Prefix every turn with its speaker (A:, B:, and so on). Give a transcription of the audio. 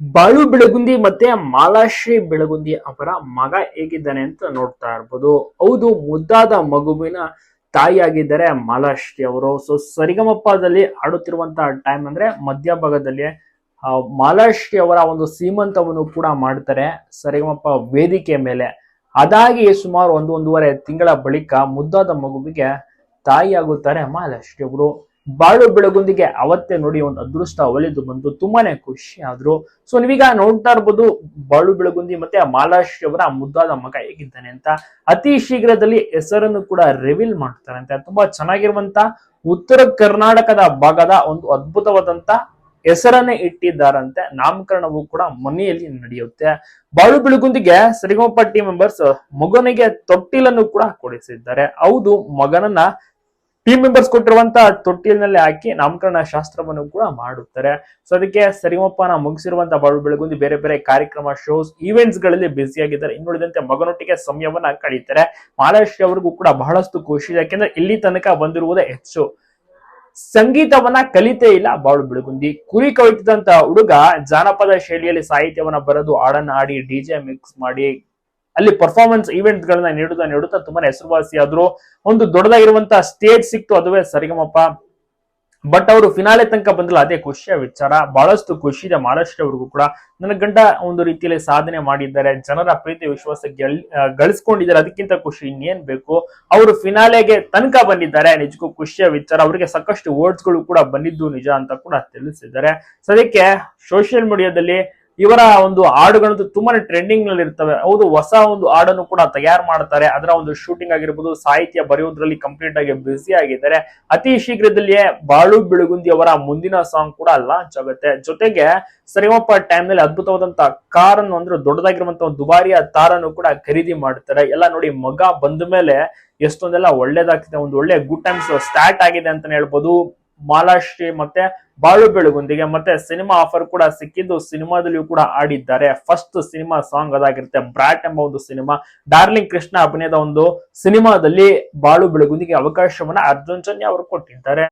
A: ಬಾಳು ಬೆಳಗುಂದಿ ಮತ್ತೆ ಮಾಲಾಶ್ರೀ ಬೆಳಗುಂದಿ ಅವರ ಮಗ ಹೇಗಿದ್ದಾನೆ ಅಂತ ನೋಡ್ತಾ ಇರ್ಬೋದು. ಹೌದು, ಮುದ್ದಾದ ಮಗುವಿನ ತಾಯಿಯಾಗಿದ್ದಾರೆ ಮಾಲಾಶ್ರೀ ಅವರು. ಸೊ ಸರಿಗಮಪ್ಪದಲ್ಲಿ ಆಡುತ್ತಿರುವಂತಹ ಟೈಮ್ ಅಂದ್ರೆ ಮಧ್ಯಭಾಗದಲ್ಲಿ ಮಾಲಾಶ್ರೀ ಅವರ ಒಂದು ಸೀಮಂತವನ್ನು ಕೂಡ ಮಾಡ್ತಾರೆ ಸರಿಗಮಪ್ಪ ವೇದಿಕೆ ಮೇಲೆ. ಅದಾಗಿ ಸುಮಾರು ಒಂದು, ಒಂದೂವರೆ ತಿಂಗಳ ಬಳಿಕ ಮುದ್ದಾದ ಮಗುವಿಗೆ ತಾಯಿಯಾಗುತ್ತಾರೆ ಮಾಲಾಶ್ರೀ ಅವರು. ಬಾಳು ಬೆಳಗುಂದಿಗೆ ಅವತ್ತೇ ನೋಡಿ ಒಂದು ಅದೃಷ್ಟ ಒಲಿದು ಬಂದು ತುಂಬಾನೇ ಖುಷಿ ಆದ್ರು. ಸೊ ನೀವೀಗ ನೋಡ್ತಾ ಇರ್ಬೋದು, ಬಾಳು ಬೆಳಗುಂದಿ ಮತ್ತೆ ಮಾಲಾಶ್ರೀ ಅವರ ಮುದ್ದಾದ ಮಗ ಹೇಗಿದ್ದಾನೆ ಅಂತ. ಅತಿ ಶೀಘ್ರದಲ್ಲಿ ಹೆಸರನ್ನು ಕೂಡ ರಿವೀಲ್ ಮಾಡ್ತಾರಂತೆ. ತುಂಬಾ ಚೆನ್ನಾಗಿರುವಂತ ಉತ್ತರ ಕರ್ನಾಟಕದ ಭಾಗದ ಒಂದು ಅದ್ಭುತವಾದಂತ ಹೆಸರನ್ನೇ ಇಟ್ಟಿದ್ದಾರಂತೆ. ನಾಮಕರಣವು ಕೂಡ ಮನೆಯಲ್ಲಿ ನಡೆಯುತ್ತೆ. ಬಾಳು ಬೆಳಗುಂದಿಗೆ ಸರಿಗಮಪ ಮೆಂಬರ್ಸ್ ಮಗನಿಗೆ ತೊಟ್ಟಿಲನ್ನು ಕೂಡ ಕೊಡಿಸಿದ್ದಾರೆ. ಹೌದು, ಮಗನನ್ನ ಟೀಮ್ ಮೆಂಬರ್ಸ್ ಕೊಟ್ಟಿರುವಂತ ತೊಟ್ಟಿಲಿನಲ್ಲಿ ಹಾಕಿ ನಾಮಕರಣ ಶಾಸ್ತ್ರವನ್ನು ಕೂಡ ಮಾಡುತ್ತಾರೆ. ಸೊ ಅದಕ್ಕೆ ಸರಿಮಪ್ಪನ ಮುಗಿಸಿರುವಂತ ಬಾಳು ಬೆಳಗುಂದಿ, ಬೇರೆ ಬೇರೆ ಕಾರ್ಯಕ್ರಮ ಶೋಸ್ ಈವೆಂಟ್ಸ್ಗಳಲ್ಲಿ ಬ್ಯುಸಿ ಆಗಿದ್ದಾರೆ. ಇನ್ನುಳಿದಂತೆ ಮಗನೊಟ್ಟಿಗೆ ಸಮಯವನ್ನ ಕಳೀತಾರೆ. ಮಹಾರಾಷ್ಟ್ರ ಅವರಿಗೂ ಕೂಡ ಬಹಳಷ್ಟು ಖುಷಿ. ಯಾಕೆಂದ್ರೆ ಇಲ್ಲಿ ತನಕ ಬಂದಿರುವುದೇ ಹೆಚ್ಚು. ಸಂಗೀತವನ್ನ ಕಲಿತೇ ಇಲ್ಲ ಬಾಳು ಬೆಳಗುಂದಿ. ಕುರಿ ಕವಿತದಂತ ಹುಡುಗ ಜಾನಪದ ಶೈಲಿಯಲ್ಲಿ ಸಾಹಿತ್ಯವನ್ನ ಬರೆದು ಹಾಡನ್ನ ಆಡಿ ಡಿಜೆ ಮಿಕ್ಸ್ ಮಾಡಿ ಅಲ್ಲಿ ಪರ್ಫಾರ್ಮೆನ್ಸ್ ಇವೆಂಟ್ ಗಳನ್ನ ನೀಡುತ್ತಾ ನೀಡುತ್ತಾ ತುಂಬಾನೇ ಹೆಸರುವಾಸಿ ಆದ್ರು ಒಂದು ದೊಡ್ಡದಾಗಿರುವಂತಹ ಸ್ಟೇಜ್ ಸಿಕ್ತು ಅದುವೇ ಸರಿಗಮಪ್ಪ ಬಟ್ ಅವರು ಫಿನಾಲೆ ತನಕ ಬಂದಿಲ್ಲ ಅದೇ ಖುಷಿಯ ವಿಚಾರ. ಬಹಳಷ್ಟು ಖುಷಿ ಇದೆ ಮಹಾರಾಷ್ಟ್ರ ಅವ್ರಿಗೂ ಕೂಡ. ನನ್ನ ಗಂಡ ಒಂದು ರೀತಿಯಲ್ಲಿ ಸಾಧನೆ ಮಾಡಿದ್ದಾರೆ, ಜನರ ಪ್ರೀತಿ, ವಿಶ್ವಾಸ ಗೆಲ್ ಗಳಿಸ್ಕೊಂಡಿದ್ದಾರೆ. ಅದಕ್ಕಿಂತ ಖುಷಿ ಇನ್ನೇನ್ ಬೇಕು? ಅವರು ಫಿನಾಲೆಗೆ ತನಕ ಬಂದಿದ್ದಾರೆ, ನಿಜಕ್ಕೂ ಖುಷಿಯ ವಿಚಾರ. ಅವರಿಗೆ ಸಾಕಷ್ಟು ವರ್ಡ್ಸ್ಗಳು ಕೂಡ ಬಂದಿದ್ದು ನಿಜ ಅಂತ ಕೂಡ ತಿಳಿಸಿದ್ದಾರೆ. ಸದ್ಯಕ್ಕೆ ಸೋಷಿಯಲ್ ಮೀಡಿಯಾದಲ್ಲಿ ಇವರ ಒಂದು ಹಾಡುಗಳಂತೂ ತುಂಬಾನೇ ಟ್ರೆಂಡಿಂಗ್ನಲ್ಲಿ ಇರ್ತವೆ. ಹೌದು, ಹೊಸ ಒಂದು ಹಾಡನ್ನು ಕೂಡ ತಯಾರು ಮಾಡ್ತಾರೆ. ಅದರ ಒಂದು ಶೂಟಿಂಗ್ ಆಗಿರ್ಬೋದು, ಸಾಹಿತ್ಯ ಬರೆಯೋದ್ರಲ್ಲಿ ಕಂಪ್ಲೀಟ್ ಆಗಿ ಬ್ಯುಸಿ ಆಗಿದ್ದಾರೆ. ಅತಿ ಶೀಘ್ರದಲ್ಲಿಯೇ ಬಾಳು ಬಿಳುಗುಂದಿ ಅವರ ಮುಂದಿನ ಸಾಂಗ್ ಕೂಡ ಲಾಂಚ್ ಆಗುತ್ತೆ. ಜೊತೆಗೆ ಸರಿಮಪ್ಪ ಟೈಮ್ನಲ್ಲಿ ಅದ್ಭುತವಾದಂತ ಕಾರ್ ಅನ್ನು ಅಂದ್ರೆ ದೊಡ್ಡದಾಗಿರುವಂತಹ ದುಬಾರಿಯ ತಾರನ್ನು ಕೂಡ ಖರೀದಿ ಮಾಡ್ತಾರೆ. ಎಲ್ಲ ನೋಡಿ ಮಗ ಬಂದ ಮೇಲೆ ಎಷ್ಟೊಂದೆಲ್ಲ ಒಳ್ಳೇದಾಗ್ತಿದೆ, ಒಂದು ಒಳ್ಳೆ ಗುಡ್ ಟೈಮ್ಸ್ ಸ್ಟಾರ್ಟ್ ಆಗಿದೆ ಅಂತಾನೆ ಹೇಳ್ಬೋದು. ಮಾಲಾಶ್ರೀ ಮತ್ತೆ ಬಾಳು ಬೆಳಗುಂದಿಗೆ ಮತ್ತೆ ಸಿನಿಮಾ ಆಫರ್ ಕೂಡ ಸಿಕ್ಕಿದ್ದು, ಸಿನಿಮಾದಲ್ಲಿಯೂ ಕೂಡ ಆಡಿದ್ದಾರೆ. ಫಸ್ಟ್ ಸಿನಿಮಾ ಸಾಂಗ್ ಅದಾಗಿರುತ್ತೆ ಬ್ರಾಟ್ ಎಂಬ ಒಂದು ಸಿನಿಮಾ. ಡಾರ್ಲಿಂಗ್ ಕೃಷ್ಣ ಅಭಿನಯದ ಒಂದು ಸಿನಿಮಾದಲ್ಲಿ ಬಾಳು ಬೆಳಗುಂದಿಗೆ ಅವಕಾಶವನ್ನ ಅರ್ಜುನ್ ಚನ್ಯ ಅವರು ಕೊಟ್ಟಿದ್ದಾರೆ.